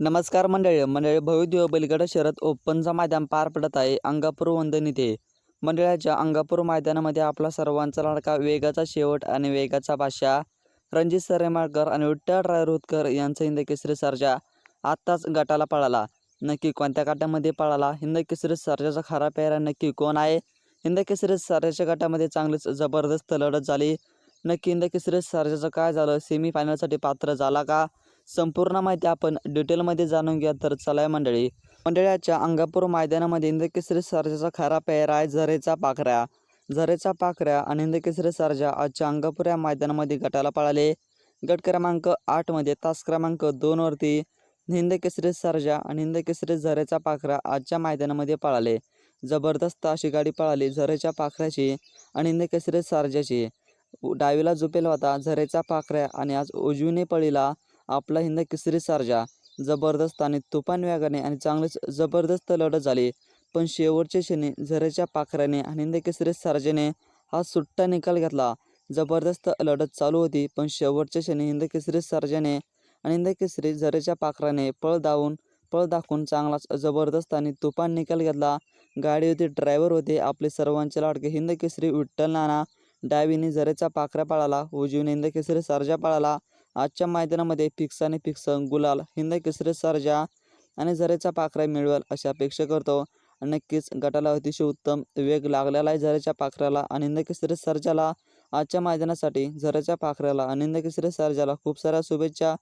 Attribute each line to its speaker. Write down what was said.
Speaker 1: नमस्कार मंडळी मंडळी भव्यदिव्य बलिगड शरद ओपनचं मैदान पार पडत आहे अंगापूर वंदन इथे. मंडळाच्या अंगापूर मैदानामध्ये आपला सर्वांचा लाडका वेगाचा शेवट आणि वेगाचा बादशाह रणजित सरेमाळकर आणि विठ्ठल राय रोहतकर यांचा हिंद केसरी सर्जा आत्ताच गटाला पळाला. नक्की कोणत्या गटामध्ये पळाला? हिंद केसरी सर्जाचा खरा पेहरा नक्की कोण आहे? हिंद केसरी सर्जाच्या गटामध्ये चांगलीच जबरदस्त लढत झाली. नक्की हिंद केसरी सर्जाचं काय झालं? सेमीफायनलसाठी पात्र झाला का? संपूर्ण माहिती आपण डिटेलमध्ये जाणून घ्या तर चला मंडळी. मंडळाच्या अंगापूर मैदानामध्ये इंद्रकेसरी सरजाचा खरा पेहरा आहे. झरेचा पाखऱ्या. झरेचा पाखऱ्या आणि इंद्रकेसरी सरजा आजच्या अंगापूर या मैदानामध्ये गटाला पळाले. गट क्रमांक आठमध्ये तास क्रमांक दोनवरती हिंदकेसरी सरजा आणि हिंदकेसरी झरेचा पाखरा आजच्या मैदानामध्ये पळाले. जबरदस्त अशी गाडी पळाली. झरेच्या पाखऱ्याची आणि हिंदकेसरी सरजाची. डावीला झुपेल होता. झरेचा पाखऱ्या आणि आज उजवीने पळीला. आपला हिंद केसरी सारजा. जबरदस्त आणि तुफान वेगाने आणि चांगलीच जबरदस्त लढत झाली. पण शेवटच्या क्षणी झरेच्या पाखराने आणि हिंद केसरी सारजेने हा सुट्टा निकाल घेतला. जबरदस्त लढत चालू होती पण शेवटच्या क्षणी हिंद केसरी सारजेने आणि हिंद केसरी झरेच्या पाखराने पळ धावून पळ दाखवून चांगलाच जबरदस्त आणि तुफान निकाल घेतला. गाडी होती ड्रायव्हर होते आपले सर्वांचे लाडके हिंद केसरी विठ्ठल नाना डावीने झरेचा पाखरा पळाला उजवीने हिंद केसरी सारजा पाळाला. आजच्या मैदानामध्ये फिक्स आणि फिक्स गुलाल हिंद केसरी सरजा आणि झरेचा पाखरा मिळवेल अशी अपेक्षा करतो. नक्कीच गटाला अतिशय उत्तम वेग लागलेला आहे झरेच्या पाखऱ्याला आणि हिंद केसरी सर्जाला आजच्या मैदानासाठी झरेच्या पाखऱ्याला आणि हिंद केसरी सर्जाला खूप साऱ्या शुभेच्छा